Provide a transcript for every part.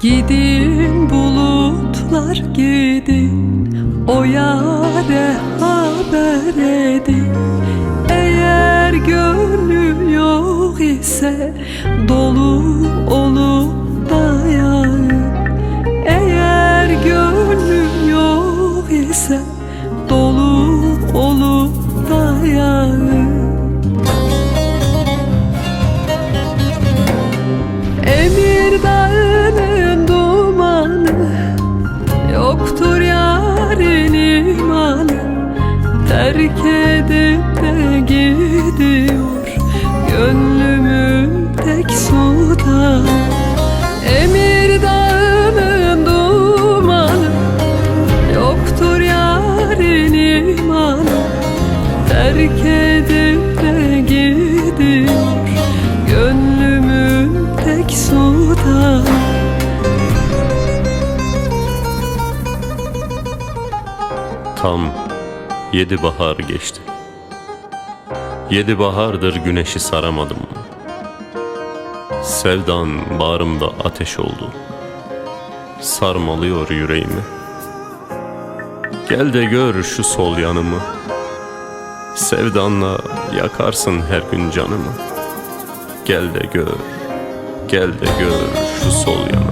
Gidin bulutlar gidin O yâre haber edin. Eğer gönlü yok ise Dolu olup da yağın. Eğer gönlü yok ise Terk edip de gidiyor. Gönlümün tek sultanı Emir dağının dumanı. Yoktur yarın imanı. Terk edip de gidiyor. Gönlümün tek sultanı Tam yedi bahar geçti. Yedi bahardır güneşi saramadım. Sevdan bağrımda ateş oldu. Sarmalıyor yüreğimi. Gel de gör şu sol yanımı. Sevdanla yakarsın her gün canımı. Gel de gör, gel de gör şu sol yanımı.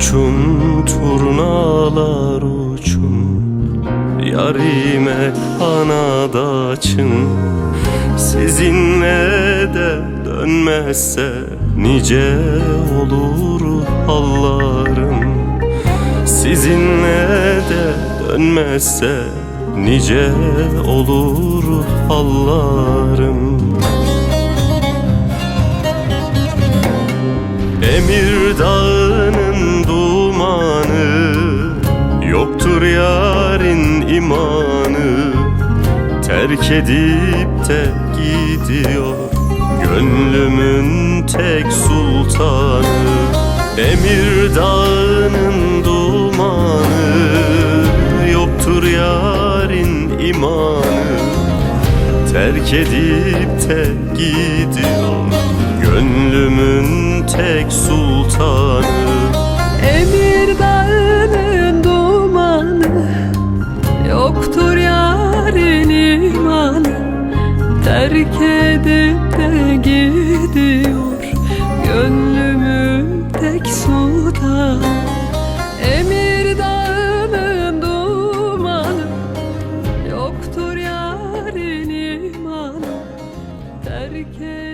Uçun turnalar uçun. Yarime kanat açın. Sizinle de dönmezse Nice olur hallarım. Sizinle de dönmezse Nice olur hallarım. Emir Terk edip de gidiyor. Gönlümün tek sultanı Emir dağının dumanı. Yoktur yarın imanı. Terk edip de gidiyor. Gönlümün tek sultanı we can.